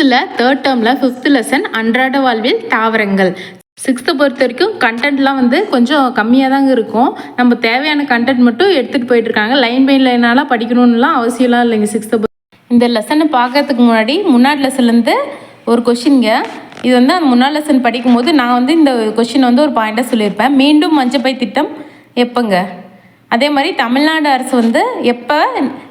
சிக்ஸ்த்தில் third டேர்மில் fifth lesson அன்றாட வாழ்வில் தாவரங்கள். சிக்ஸ்த்தை பொறுத்த வரைக்கும் கண்டென்ட்லாம் வந்து கொஞ்சம் கம்மியாக தாங்க இருக்கும். நம்ம தேவையான கண்டென்ட் மட்டும் எடுத்துகிட்டு போயிட்டுருக்காங்க லைன் பை லைனாலாம் படிக்கணும்லாம் அவசியம்லாம் இல்லைங்க சிக்ஸ்த்தை இந்த லெசனை பார்க்கறதுக்கு முன்னாடி முன்னாடி லெசன்லேருந்து ஒரு கொஷின்ங்க இது வந்து அந்த முன்னாள் லெசன் படிக்கும்போது நான் வந்து இந்த கொஷின் வந்து ஒரு பாயிண்ட்டாக சொல்லியிருப்பேன். மீண்டும் மஞ்சப்பை திட்டம் எப்போங்க? அதே மாதிரி தமிழ்நாடு அரசு வந்து எப்போ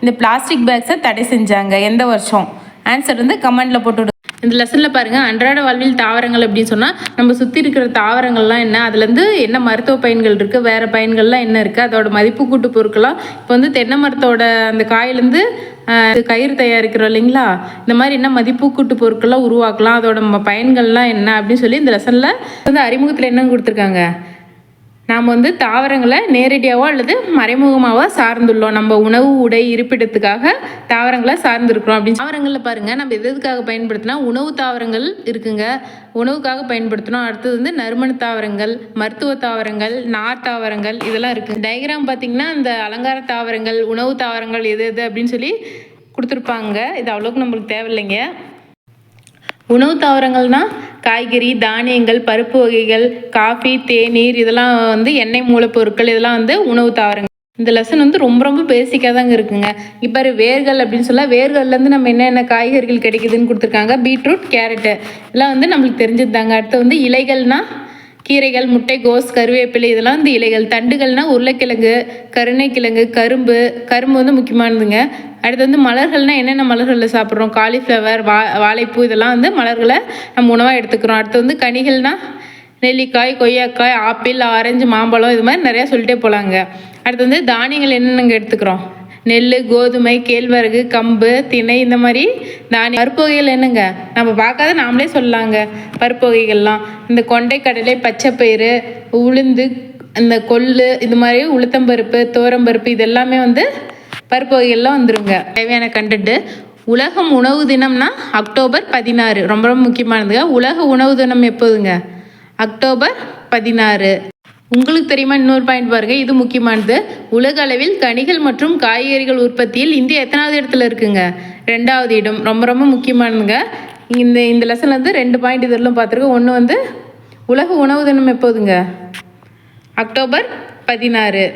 இந்த பிளாஸ்டிக் பேக்ஸை தடை செஞ்சாங்க? எந்த வருஷம்? ஆன்சர் வந்து கமெண்டில் போட்டு இந்த லெசனில் பாருங்கள் அன்றாட வாழ்வில் தாவரங்கள் அப்படின்னு சொன்னால் நம்ம சுற்றி இருக்கிற தாவரங்கள்லாம் என்ன? அதுலேருந்து என்ன மருத்துவ பயன்கள் இருக்குது வேறு பயன்கள்லாம் என்ன இருக்குது அதோட மதிப்பு கூட்டு பொருட்களாம் இப்போ வந்து தென்னை மரத்தோட அந்த காயிலேருந்து ஆஹ், கயிறு தயாரிக்கிறோம் இல்லைங்களா? இந்த மாதிரி என்ன மதிப்பு கூட்டு பொருட்கள்லாம் உருவாக்கலாம்? அதோட ம- பயன்கள்லாம் என்ன? அப்படின்னு சொல்லி இந்த லெசனில் வந்து அறிமுகத்தில் என்ன கொடுத்துருக்காங்க? நாம் வந்து தாவரங்களை நேரடியாகவோ அல்லது மறைமுகமாகவோ சார்ந்துள்ளோம். நம்ம உணவு உடை இருப்பிடத்துக்காக தாவரங்களை சார்ந்திருக்கிறோம் அப்படின்னு தாவரங்களில் பாருங்கள் நம்ம எது எதுக்காக பயன்படுத்தினா உணவு தாவரங்கள் இருக்குங்க. உணவுக்காக பயன்படுத்தணும் அடுத்தது வந்து நறுமண தாவரங்கள் மருத்துவ தாவரங்கள் நார் தாவரங்கள் இதெல்லாம் இருக்குது டயக்ராம் பார்த்தீங்கன்னா அந்த அலங்கார தாவரங்கள் உணவு தாவரங்கள் எது எது அப்படின்னு சொல்லி கொடுத்துருப்பாங்க. இது அவ்வளோக்கு நம்மளுக்கு தேவையில்லைங்க. உணவு தாவரங்கள்னா காய்கறி தானியங்கள் பருப்பு வகைகள் காஃபி தேநீர் இதெல்லாம் வந்து எண்ணெய் மூலப்பொருட்கள் இதெல்லாம் வந்து உணவு தாவரங்கள். இந்த லெசன் வந்து ரொம்ப ரொம்ப பேசிக்காக தாங்க இருக்குங்க. இப்போ வேர்கள் அப்படின்னு சொல்ல வேர்கள்லேருந்து நம்ம என்னென்ன காய்கறிகள் கிடைக்குதுன்னு கொடுத்துருக்காங்க? Beetroot carrot. இதெல்லாம் வந்து நம்மளுக்கு தெரிஞ்சது தாங்க அடுத்து வந்து இலைகள்னால் கீரைகள் முட்டைகோஸ் கருவேப்பிலை இதெல்லாம் வந்து இலைகள். தண்டுகள்னா உருளைக்கிழங்கு கருணைக்கிழங்கு கரும்பு. கரும்பு வந்து முக்கியமானதுங்க. அடுத்து வந்து மலர்கள்னால் என்னென்ன மலர்களில் சாப்பிட்றோம்? காலிஃப்ளவர் வா வாழைப்பூ இதெல்லாம் வந்து மலர்களை நம்ம உணவாக எடுத்துக்கிறோம். அடுத்து வந்து கனிகள்னால் நெல்லிக்காய் கொய்யாக்காய் ஆப்பிள் ஆரஞ்சு மாம்பழம் இது மாதிரி நிறையா சொல்லிட்டே போகலாங்க அடுத்து வந்து தானியங்கள் என்னென்னங்க எடுத்துக்கிறோம்? நெல் கோதுமை கேழ்வரகு கம்பு திணை இந்த மாதிரி தானிய பருப்பு வகைகள் என்னங்க? நம்ம பார்க்காத நாமளே சொல்லலாங்க. பருப்பு வகைகள்லாம் இந்த கொண்டை கடலை பச்சைப்பயிறு உளுந்து இந்த கொள்ளு இது மாதிரி உளுத்தம்பருப்பு தோரம்பருப்பு இது எல்லாமே வந்து பருப்பு வகைகள்லாம் வந்துருங்க. தேவையான கண்டென்ட்டு உலகம் உணவு தினம்னா அக்டோபர் பதினாறு. ரொம்ப ரொம்ப முக்கியமானதுங்க. உலக உணவு தினம் எப்போதுங்க? அக்டோபர் பதினாறு. உங்களுக்கு தெரியுமா இன்னொரு பாயிண்ட் பாருங்க. இது முக்கியமானது. உலக அளவில் கனிகள் மற்றும் காய்கறிகள் உற்பத்தியில் இந்தியா எத்தனாவது இடத்துல இருக்குங்க? ரெண்டாவது இடம். ரொம்ப ரொம்ப முக்கியமானதுங்க. இந்த இந்த லெசன்ல வந்து ரெண்டு பாயிண்ட் இதெல்லாம் பார்த்துருக்கோம். ஒன்று வந்து உலக உணவு தினம் எப்போதுங்க? அக்டோபர் பதினாறு.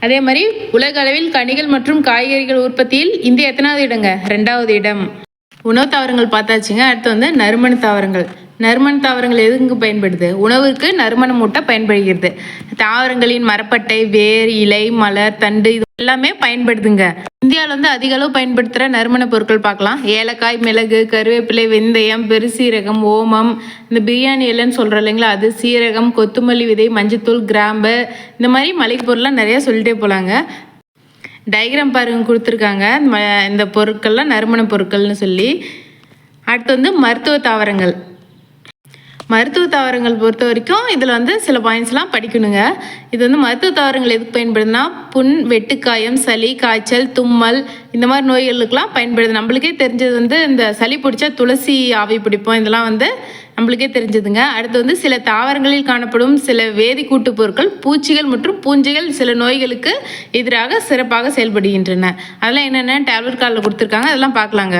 அதே மாதிரி உலக அளவில் கனிகள் மற்றும் காய்கறிகள் உற்பத்தியில் இந்தியா எத்தனாவது இடங்க? ரெண்டாவது இடம். உணவு தாவரங்கள் பார்த்தாச்சுங்க. அடுத்து வந்து நறுமண தாவரங்கள். நறுமண தாவரங்கள் எதுக்கு பயன்படுது? உணவுக்கு நறுமண மூட்டை பயன்படுகிறது. தாவரங்களின் மரப்பட்டை வேர் இலை மலர் தண்டு இது எல்லாமே பயன்படுதுங்க. இந்தியாவில் வந்து அதிக அளவு பயன்படுத்துகிற நறுமண பொருட்கள் பார்க்கலாம். ஏலக்காய் மிளகு கருவேப்பிலை வெந்தயம் பெருசீரகம் ஓமம் இந்த பிரியாணி இலைன்னு சொல்கிறோம் இல்லைங்களா? அது சீரகம் கொத்தமல்லி விதை மஞ்சத்தூள் கிராம்பு இந்த மாதிரி மளிகை பொருள்லாம் நிறையா சொல்லிட்டே போகலாங்க டயக்ராம் பாருங்க கொடுத்துருக்காங்க. ம- இந்த பொருட்கள்லாம் நறுமண பொருட்கள்னு சொல்லி. அடுத்து வந்து மருத்துவ தாவரங்கள். மருத்துவ தாவரங்கள் பொறுத்த வரைக்கும் இதில் வந்து சில பாயிண்ட்ஸ்லாம் படிக்கணுங்க. இது வந்து மருத்துவ தாவரங்கள் எதுக்கு பயன்படுதுன்னா புண் வெட்டுக்காயம் சளி காய்ச்சல் தும்மல் இந்த மாதிரி நோய்களுக்கெல்லாம் பயன்படுது. நம்மளுக்கே தெரிஞ்சது வந்து இந்த சளி பிடிச்சா துளசி ஆவி பிடிப்போம். இதெல்லாம் வந்து நம்மளுக்கே தெரிஞ்சதுங்க. அடுத்து வந்து சில தாவரங்களில் காணப்படும் சில வேதிக்கூட்டு பொருட்கள் பூச்சிகள் மற்றும் பூஞ்சைகள் சில நோய்களுக்கு எதிராக சிறப்பாக செயல்படுகின்றன. அதெல்லாம் என்னென்ன? டேப்லெட் கார்டில் கொடுத்துருக்காங்க. அதெல்லாம் பார்க்கலாங்க.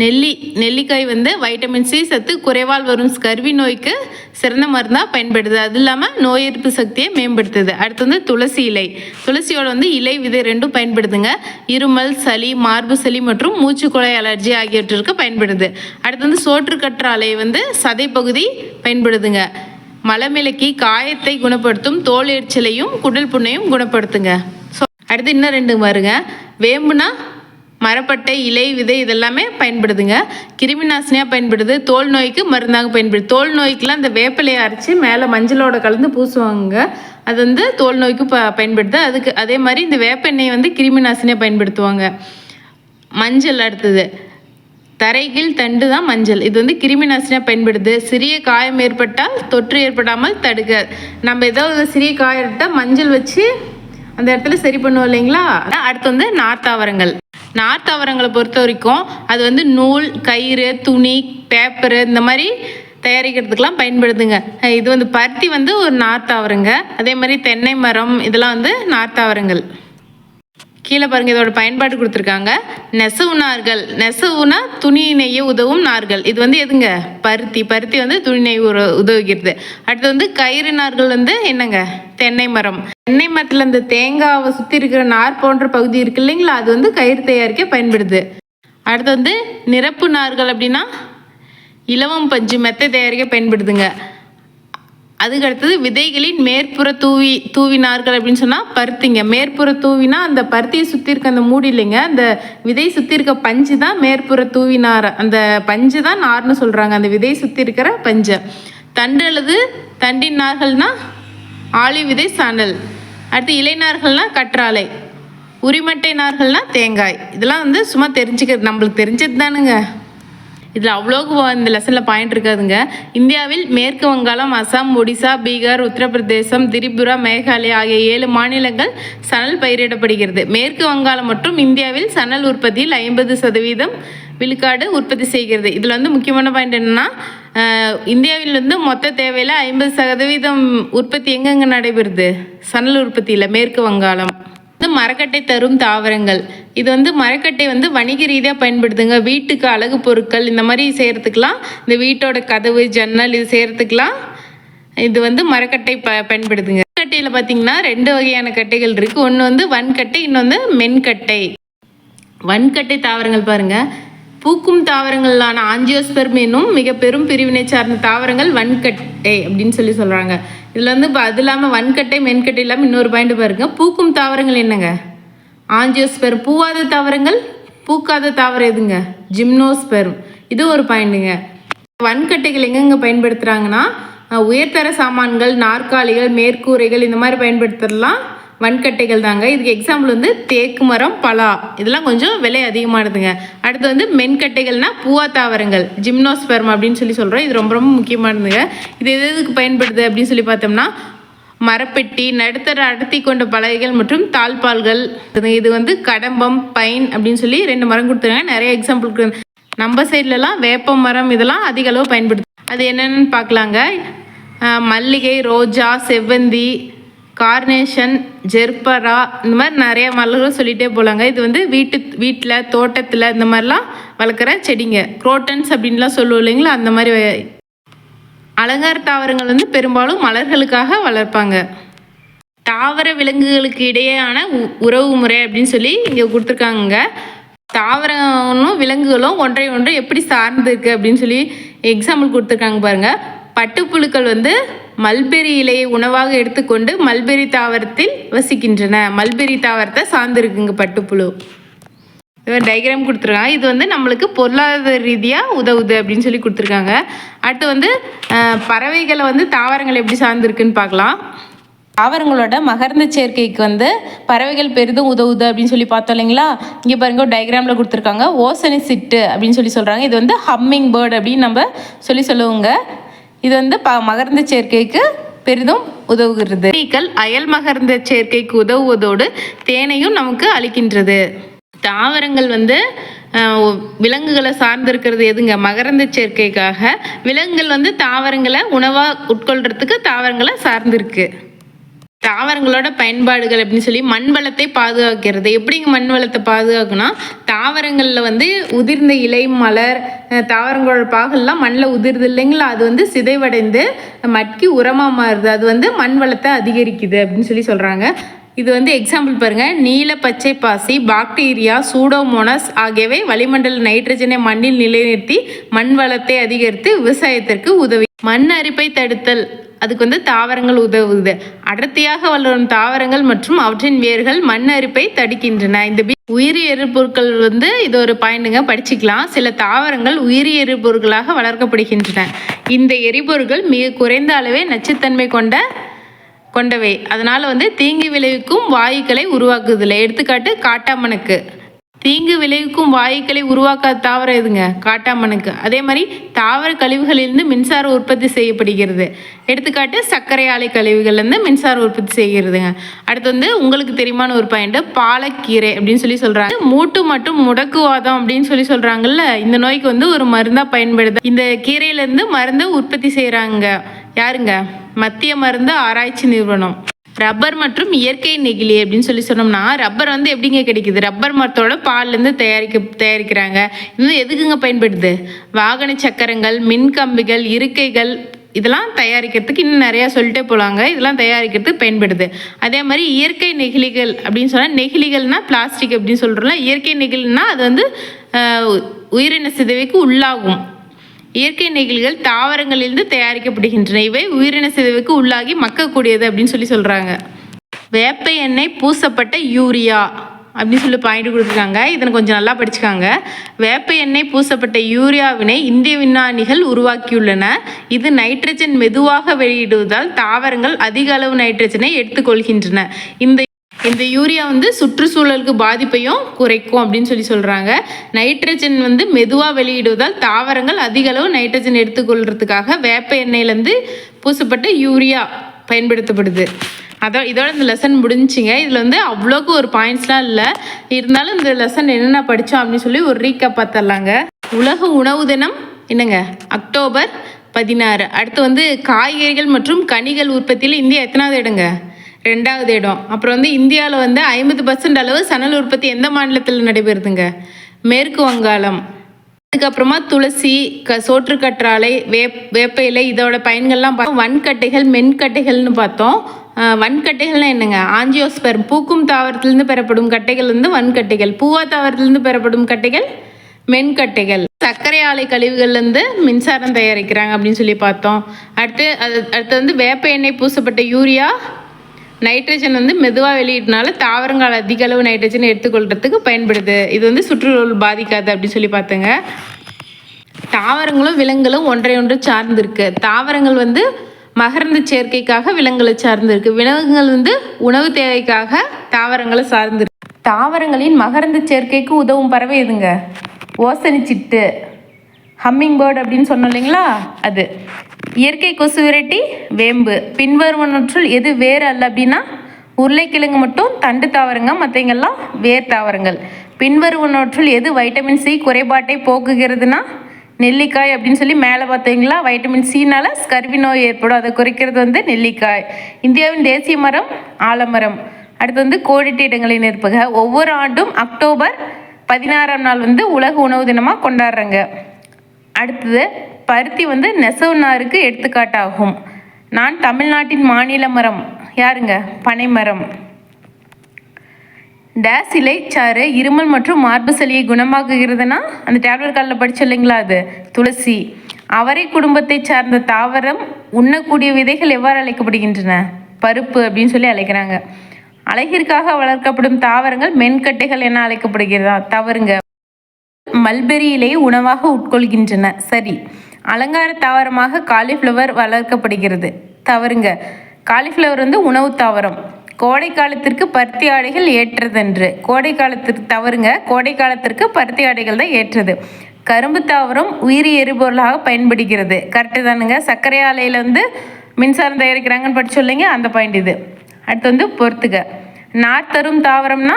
நெல்லி நெல்லிக்காய் வந்து வைட்டமின் சி சத்து குறைவால் வரும் ஸ்கர்வி நோய்க்கு சிறந்த மருந்தாக பயன்படுது. அது இல்லாமல் நோய் எதிர்ப்பு சக்தியை மேம்படுத்துது. அடுத்து வந்து துளசி இலை. துளசியோட வந்து இலை விதை ரெண்டும் பயன்படுதுங்க. இருமல் சளி மார்பு சளி மற்றும் மூச்சுக்குழாய் அலர்ஜி ஆகியவற்றிற்கு பயன்படுது. அடுத்து வந்து சோற்றுக்கற்றாழை வந்து சதைப்பகுதி பயன்படுதுங்க. மலமிளக்கி காயத்தை குணப்படுத்தும் தோல் எரிச்சலையும் குடல் புண்ணையும் குணப்படுத்துங்க. ஸோ அடுத்து இன்னும் ரெண்டு வருங்க வேம்புனா மரப்பட்டை இலை விதை இதெல்லாமே பயன்படுதுங்க. கிருமி நாசினியாக பயன்படுது. தோல் நோய்க்கு மருந்தாக பயன்படுது. தோல் நோய்க்கெலாம் இந்த வேப்பிலையை அரைச்சி மேலே மஞ்சளோட கலந்து பூசுவாங்க அது வந்து தோல் நோய்க்கு ப பயன்படுது. அதுக்கு அதே மாதிரி இந்த வேப்பெண்ணெயை வந்து கிருமி நாசினியாக பயன்படுத்துவாங்க. மஞ்சள் அடுத்தது. தரைகீழ் தண்டு தான் மஞ்சள். இது வந்து கிருமி நாசினியாக பயன்படுது. சிறிய காயம் ஏற்பட்டால் தொற்று ஏற்படாமல் தடுக்க. நம்ம ஏதோ சிறிய காயம் ஏற்பட்டால் மஞ்சள் வச்சு அந்த இடத்துல சரி பண்ணுவோம் இல்லைங்களா? அடுத்து வந்து நார்த்தாவரங்கள் நார்த்தாவரங்களை பொறுத்த வரைக்கும் அது வந்து நூல் கயிறு துணி பேப்பரு இந்த மாதிரி தயாரிக்கிறதுக்கெலாம் பயன்படுத்துங்க இது வந்து பருத்தி வந்து ஒரு நார்த்தாவரங்க அதே மாதிரி தென்னை மரம் இதெல்லாம் வந்து நார்த்தாவரங்கள் கீழே பாருங்க இதோட பயன்பாடு கொடுத்துருக்காங்க. நெசவு நார்கள் நெசவுனா துணி நெய்ய உதவும் நார்கள். இது வந்து எதுங்க? பருத்தி. பருத்தி வந்து துணி நெய் உதவுகிறது. அடுத்து வந்து கயிறு நார்கள் வந்து என்னங்க? தென்னை மரம். தென்னை மரத்தில் இந்த தேங்காவை சுற்றி இருக்கிற நார் போன்ற பகுதி இருக்கு இல்லைங்களா? அது வந்து கயிறு தயாரிக்க பயன்படுது. அடுத்து வந்து நிரப்பு நார்கள் அப்படின்னா இலவம் பஞ்சு மெத்தை தயாரிக்க பயன்படுதுங்க. அதுக்கு அடுத்தது விதைகளின் மேற்புற தூவி தூவினார்கள் அப்படின்னு சொன்னால் பருத்திங்க. மேற்புற தூவினா அந்த பருத்தியை சுற்றி இருக்க அந்த மூடி இல்லைங்க. அந்த விதை சுற்றி இருக்க பஞ்சு தான் மேற்புற தூவினார் அந்த பஞ்சு தான் நார்னு சொல்கிறாங்க அந்த விதை சுற்றி இருக்கிற பஞ்சை. தண்டு அல்லது தண்டின் நார்கள்னால் ஆளி விதை சாணல். அடுத்து இலைநார்கள்னா கற்றாழை உரிமட்டை நார்கள்னா தேங்காய். இதெல்லாம் வந்து சும்மா தெரிஞ்சுக்கிறது நம்மளுக்கு தெரிஞ்சது தானுங்க. இதில் அவ்வளோக்கு இந்த லெசனில் பாயிண்ட் இருக்காதுங்க. இந்தியாவில் மேற்கு வங்காளம் அசாம் ஒடிசா பீகார் உத்தரப்பிரதேசம் திரிபுரா மேகாலயா ஆகிய ஏழு மாநிலங்கள் சணல் பயிரிடப்படுகிறது. மேற்கு வங்காளம் மற்றும் இந்தியாவில் சணல் உற்பத்தியில் ஐம்பது சதவீதம் விழுக்காடு உற்பத்தி செய்கிறது. இதில் வந்து முக்கியமான பாயிண்ட் என்னென்னா இந்தியாவில் வந்து மொத்த தேவையில் ஐம்பது சதவீதம் உற்பத்தி எங்கெங்கே நடைபெறுது? சணல் உற்பத்தியில் மேற்கு வங்காளம். வந்து மரக்கட்டை தரும் தாவரங்கள். இது வந்து மரக்கட்டை வந்து வணிக ரீதியாக பயன்படுத்துங்க வீட்டுக்கு அழகு பொருட்கள் இந்த மாதிரி செய்கிறதுக்கெலாம் இந்த வீட்டோட கதவு ஜன்னல் இது செய்கிறதுக்கெலாம் இது வந்து மரக்கட்டை ப பயன்படுத்துங்க கட்டையில் பார்த்தீங்கன்னா ரெண்டு வகையான கட்டைகள் இருக்குது ஒன்று வந்து வன்கட்டை இன்னொன்று மென்கட்டை. வன்கட்டை தாவரங்கள் பாருங்கள் பூக்கும் தாவரங்களான ஆஞ்சியோஸ்பெர்ம் என்னும் மிக பெரும் பிரிவினை சார்ந்த தாவரங்கள் வன்கட்டை அப்படின்னு சொல்லி சொல்கிறாங்க இதில் வந்து இப்போ அது இல்லாமல் வன்கட்டை மென்கட்டை இல்லாமல் இன்னொரு பாயிண்ட் பாருங்க. பூக்கும் தாவரங்கள் என்னங்க? ஆஞ்சியோஸ்பெர்ம். பூவாத தாவரங்கள்? பூக்காத தாவரம் எதுங்க? ஜிம்னோஸ்பெர்ம். இது ஒரு பாயிண்ட்டுங்க வன்கட்டைகள் எங்கெங்க பயன்படுத்துகிறாங்கன்னா உயர்தர சாமான்கள் நாற்காலிகள் மேற்கூரைகள் இந்த மாதிரி பயன்படுத்துறலாம் வன்கட்டைகள் தாங்க. இதுக்கு எக்ஸாம்பிள் வந்து தேக்கு மரம் பலா. இதெல்லாம் கொஞ்சம் விலை அதிகமானதுங்க. அடுத்து வந்து மென்கட்டைகள்னா பூவா தாவரங்கள் ஜிம்னோஸ்பெர்ம் அப்படின்னு சொல்லி சொல்கிறோம் இது ரொம்ப ரொம்ப முக்கியமானதுங்க. இது எது எதுக்கு பயன்படுது அப்படின்னு சொல்லி பார்த்தோம்னா மரப்பெட்டி நடுத்தர அடர்த்தி கொண்ட பலகைகள் மற்றும் தாழ்பால்கள். இது- வந்து கடம்பம் பைன் அப்படின்னு சொல்லி ரெண்டு மரம் கொடுத்துருக்காங்க. நிறைய எக்ஸாம்பிள் கொடுக்குறாங்க நம்ம சைட்லலாம் வேப்ப மரம் இதெல்லாம் அதிக அளவு பயன்படுது. அது என்னென்னு பார்க்கலாங்க. மல்லிகை ரோஜா செவ்வந்தி கார்னேஷன் ஜெர்பரா இந்த மாதிரி நிறைய மலர்கள் சொல்லிகிட்டே போகலாங்க இது வந்து வீட்டு வீட்டில் தோட்டத்தில் இந்த மாதிரிலாம் வளர்க்குற செடிங்க. குரோட்டன்ஸ் அப்படின்லாம் சொல்லுவோம் இல்லைங்களா? அந்த மாதிரி அலங்கார தாவரங்கள் வந்து பெரும்பாலும் மலர்களுக்காக வளர்ப்பாங்க. தாவர விலங்குகளுக்கு இடையேயான உ- உறவு முறை அப்படின்னு சொல்லி இங்கே கொடுத்துருக்காங்க தாவரங்களும் விலங்குகளும் ஒன்றை ஒன்று எப்படி சார்ந்து இருக்குது அப்படின்னு சொல்லி எக்ஸாம்பிள் கொடுத்துருக்காங்க பாருங்கள் பட்டுப்புழுக்கள் வந்து மல்பெரி இலையை உணவாக எடுத்துக்கொண்டு மல்பெரி தாவரத்தில் வசிக்கின்றன. மல்பெரி தாவரத்தை சார்ந்திருக்குங்க பட்டுப்புழு. இவர் டைக்ராம் கொடுத்துருக்காங்க. இது வந்து நம்மளுக்கு பொருளாதார ரீதியாக உதவுது அப்படின்னு சொல்லி கொடுத்துருக்காங்க. அடுத்து வந்து பறவைகளை வந்து தாவரங்கள் எப்படி சார்ந்திருக்குன்னு பார்க்கலாம். தாவரங்களோட மகர்ந்த சேர்க்கைக்கு வந்து பறவைகள் பெரிதும் உதவுது அப்படின்னு சொல்லி பார்த்தோம் இல்லைங்களா? இங்கே பாருங்க ஒரு டயக்ராமில் கொடுத்துருக்காங்க. ஓசனி சிட்டு அப்படின்னு சொல்லி சொல்கிறாங்க இது வந்து ஹம்மிங் பேர்டு அப்படின்னு நம்ம சொல்லி சொல்லுவோங்க. இது வந்து ப மகர்ந்த சேர்க்கைக்கு பெரிதும் உதவுகிறது. ஈக்கள் அயல் மகர்ந்த சேர்க்கைக்கு உதவுவதோடு தேனையும் நமக்கு அளிக்கின்றது. தாவரங்கள் வந்து விலங்குகளை சார்ந்திருக்கிறது எதுங்க? மகரந்த சேர்க்கைக்காக விலங்குகள் வந்து தாவரங்களை உணவாக உட்கொள்றதுக்கு தாவரங்களை சார்ந்திருக்கு. தாவரங்களோட பயன்பாடுகள் அப்படின்னு சொல்லி மண் வளத்தை பாதுகாக்கிறது. எப்படிங்க மண் வளத்தை பாதுகாக்கணும் தாவரங்களில் வந்து உதிர்ந்த இலை மலர் தாவரங்களோட பாகெல்லாம் மண்ணில் உதிர்து இல்லைங்களா? அது வந்து சிதைவடைந்து மட்கி உரமாக மாறுது. அது வந்து மண் வளத்தை அதிகரிக்குது அப்படின்னு சொல்லி சொல்கிறாங்க இது வந்து எக்ஸாம்பிள் பாருங்கள் நீல பச்சை பாசி பாக்டீரியா சூடோமோனஸ் ஆகியவை வளிமண்டல நைட்ரஜனை மண்ணில் நிலைநிறுத்தி மண் வளத்தை அதிகரித்து விவசாயத்திற்கு உதவி. மண் அரிப்பை தடுத்தல் அதுக்கு வந்து தாவரங்கள் உதவுது. அடர்த்தியாக வளரும் தாவரங்கள் மற்றும் அவற்றின் வேர்கள் மண் அரிப்பை தடுக்கின்றன. இந்த உயிரி எரிபொருட்கள் வந்து இது ஒரு பாயிண்ட்டுங்க. படிச்சுக்கலாம். சில தாவரங்கள் உயிரி எரிபொருட்களாக வளர்க்கப்படுகின்றன. இந்த எரிபொருட்கள் மிக குறைந்த அளவே நச்சுத்தன்மை கொண்ட கொண்டவை. அதனால் வந்து தீங்கு விளைவிக்கும் வாயுக்களை உருவாக்குதில்லை எடுத்துக்காட்டு காட்டாமனுக்கு. தீங்கு விளைவிக்கும் வாயுக்களை உருவாக்காத தாவரம் எதுங்க? காட்டாமனுக்கு. அதே மாதிரி தாவர கழிவுகளிலிருந்து மின்சாரம் உற்பத்தி செய்யப்படுகிறது. எடுத்துக்காட்டு சர்க்கரை ஆலை கழிவுகள்லேருந்து மின்சாரம் உற்பத்தி செய்கிறதுங்க. அடுத்து வந்து உங்களுக்கு தெரியுமான ஒரு பாயிண்ட் பாலக்கீரை அப்படின்னு சொல்லி சொல்கிறாங்க மூட்டு மற்றும் முடக்குவாதம் அப்படின்னு சொல்லி சொல்கிறாங்கல்ல இந்த நோய்க்கு வந்து ஒரு மருந்தாக பயன்படுது. இந்த கீரையிலேருந்து மருந்தை உற்பத்தி செய்கிறாங்க யாருங்க? மத்திய மருந்து ஆராய்ச்சி நிறுவனம். ரப்பர் மற்றும் இயற்கை நெகிழி அப்படின்னு சொல்லி சொன்னோம்னா ரப்பர் வந்து எப்படிங்க கிடைக்குது? ரப்பர் மரத்தோட பால்லேருந்து தயாரிக்க தயாரிக்கிறாங்க. இது எதுக்குங்க பயன்படுது? வாகன சக்கரங்கள் மின் கம்பிகள் இருக்கைகள் இதெல்லாம் தயாரிக்கிறதுக்கு இன்னும் நிறையா சொல்லிட்டே போகலாங்க இதெல்லாம் தயாரிக்கிறதுக்கு பயன்படுது. அதே மாதிரி இயற்கை நெகிழிகள் அப்படின்னு சொன்னால் நெகிழிகள்னால் பிளாஸ்டிக் அப்படின்னு சொல்கிறோம்ல இயற்கை நெகிழின்னா அது வந்து உயிரின சிதைவுக்கு உள்ளாகும். இயற்கை நெகிழ்கள் தாவரங்களிலிருந்து தயாரிக்கப்படுகின்றன. இவை உயிரின சிதைவுக்கு உள்ளாகி மக்கக்கூடியது அப்படின்னு சொல்லி சொல்கிறாங்க வேப்ப எண்ணெய் பூசப்பட்ட யூரியா அப்படின்னு சொல்லி பாயிண்ட் கொடுத்துருக்காங்க. இதனை கொஞ்சம் நல்லா படிச்சுக்காங்க. வேப்ப எண்ணெய் பூசப்பட்ட யூரியாவினை இந்திய விஞ்ஞானிகள் உருவாக்கியுள்ளன. இது நைட்ரஜன் மெதுவாக வெளியிடுவதால் தாவரங்கள் அதிக அளவு நைட்ரஜனை எடுத்துக்கொள்கின்றன. இந்த இந்த யூரியா வந்து சுற்றுச்சூழலுக்கு பாதிப்பையும் குறைக்கும் அப்படின்னு சொல்லி சொல்கிறாங்க நைட்ரஜன் வந்து மெதுவாக வெளியிடுவதால் தாவரங்கள் அதிக அளவு நைட்ரஜன் எடுத்துக்கொள்கிறதுக்காக வேப்ப எண்ணெயிலேருந்து பூசப்பட்ட யூரியா பயன்படுத்தப்படுது. அதோ இதோட இந்த லெசன் முடிஞ்சிங்க இதில் வந்து அவ்வளோக்கு ஒரு பாயிண்ட்ஸ்லாம் இல்லை. இருந்தாலும் இந்த லெசன் என்னென்ன படித்தோம் அப்படின்னு சொல்லி ஒரு ரீக்கப் பார்த்துடலாங்க உலக உணவு தினம் என்னங்க? அக்டோபர் பதினாறு. அடுத்து வந்து காய்கறிகள் மற்றும் கனிகள் உற்பத்தியில் இந்தியா எத்தனாவது இடங்க? ரெண்டாவது இடம். அப்புறம் வந்து இந்தியாவில் வந்து ஐம்பது பர்சன்ட் அளவு சணல் உற்பத்தி எந்த மாநிலத்தில் நடைபெறுதுங்க? மேற்கு வங்காளம். அதுக்கப்புறமா துளசி க சோற்றுக்கற்றாலை வேப் வேப்ப இலை இதோட பயன்கள்லாம் பார்த்தோம் வன்கட்டைகள் மென்கட்டைகள்னு பார்த்தோம் வன்கட்டைகள்னா என்னங்க? ஆஞ்சியோஸ்பெர்ம் பூக்கும் தாவரத்திலிருந்து பெறப்படும் கட்டைகள் வந்து வன்கட்டைகள். பூவா தாவரத்திலிருந்து பெறப்படும் கட்டைகள் மென்கட்டைகள். சர்க்கரை ஆலை கழிவுகள்லேருந்து மின்சாரம் தயாரிக்கிறாங்க அப்படின்னு சொல்லி பார்த்தோம் அடுத்து அது அடுத்து வந்து வேப்ப எண்ணெய் பூசப்பட்ட யூரியா நைட்ரஜன் வந்து மெதுவாக வெளியிட்டனால தாவரங்கள் அதிக அளவு நைட்ரஜன் எடுத்துக்கொள்கிறதுக்கு பயன்படுது. இது வந்து சுற்றுச்சூழல் பாதிக்காது அப்படின்னு சொல்லி பார்த்தேங்க. தாவரங்களும் விலங்குகளும் ஒன்றை ஒன்று சார்ந்திருக்கு. தாவரங்கள் வந்து மகரந்த சேர்க்கைக்காக விலங்குகளை சார்ந்திருக்கு. விலங்குகள் வந்து உணவு தேவைக்காக தாவரங்களை சார்ந்திருக்கு. தாவரங்களின் மகரந்த சேர்க்கைக்கு உதவும் பறவை எதுங்க? ஓசனி சிட்டு ஹம்மிங் பேர்ட் அப்படின்னு சொன்னோம் இல்லைங்களா? அது. இயற்கை கொசு விரட்டி வேம்பு. பின்வருவனற்றுள் எது வேறு அல்ல அப்படின்னா உருளைக்கிழங்கு மட்டும் தண்டு தாவரங்க மற்றவங்கெல்லாம் வேர் தாவரங்கள். பின்வருவனற்றுள் எது வைட்டமின் சி குறைபாட்டை போக்குகிறதுனா நெல்லிக்காய் அப்படின்னு சொல்லி மேலே பார்த்தீங்களா வைட்டமின் சினால ஸ்கர்வி நோய் ஏற்படும். அதை குறைக்கிறது வந்து நெல்லிக்காய். இந்தியாவின் தேசிய மரம் ஆலமரம். அடுத்து வந்து கோடிட்டு இடங்களில் நிற்பக ஒவ்வொரு ஆண்டும் அக்டோபர் பதினாறாம் நாள் வந்து உலக உணவு தினமாக கொண்டாடுறாங்க. அடுத்தது பருத்தி வந்து நெசவு நாருக்கு எடுத்துக்காட்டாகும். நான் தமிழ்நாட்டின் மாநில மரம். யாருங்க? பனைமரம் டேஸ் இலைச்சாறு இருமல் மற்றும் மார்பு சளியை குணமாக்குகிறதுனா? அந்த டேப்லெட் காலில் படிச்சு இல்லைங்களா அது? துளசி. அவரை குடும்பத்தைச் சார்ந்த தாவரம் உண்ணக்கூடிய விதைகள் எவ்வாறு அழைக்கப்படுகின்றன? பருப்பு அப்படின்னு சொல்லி அழைக்கிறாங்க. அழகிற்காக வளர்க்கப்படும் தாவரங்கள் மென்கட்டைகள் என அழைக்கப்படுகிறதா? தவறுங்க. மல்பெரி இலையை உணவாக உட்கொள்கின்றன. சரி. அலங்கார தாவரமாக காலிஃப்ளவர் வளர்க்கப்படுகிறது. தவறுங்க. காலிஃப்ளவர் வந்து உணவு தாவரம். கோடை காலத்திற்கு பருத்தி ஆடைகள் ஏற்றதென்று. கோடை காலத்திற்கு தவறுங்க. கோடை காலத்திற்கு பருத்தி ஆடைகள் தான் ஏற்றது. கரும்பு தாவரம் உயிரி எரிபொருளாக பயன்படுகிறது. கரெக்டு தானுங்க. சர்க்கரை ஆலையில் வந்து மின்சாரம் தயாரிக்கிறாங்கன்னு படிச்சு சொல்லிங்க. அந்த பாயிண்ட் இது. அடுத்து வந்து பொறுத்துக்க நார் தரும் தாவரம்னா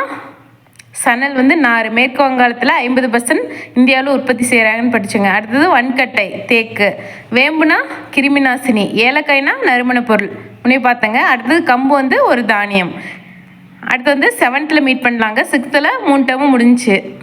சணல் வந்து நார் மேற்கு வங்காளத்தில் ஐம்பது பர்சன்ட் இந்தியாவில் உற்பத்தி செய்கிறாங்கன்னு படிச்சுங்க. அடுத்தது வன்கட்டை தேக்கு. வேம்புனா கிருமி நாசினி ஏலக்காய்னா நறுமண பொருள். உன்னை பார்த்தங்க. அடுத்தது கம்பு வந்து ஒரு தானியம். அடுத்து வந்து செவன்த்தில் மீட் பண்ணலாங்க. சிக்ஸ்த்தில் மூணு டேர்மும் முடிஞ்சுச்சு.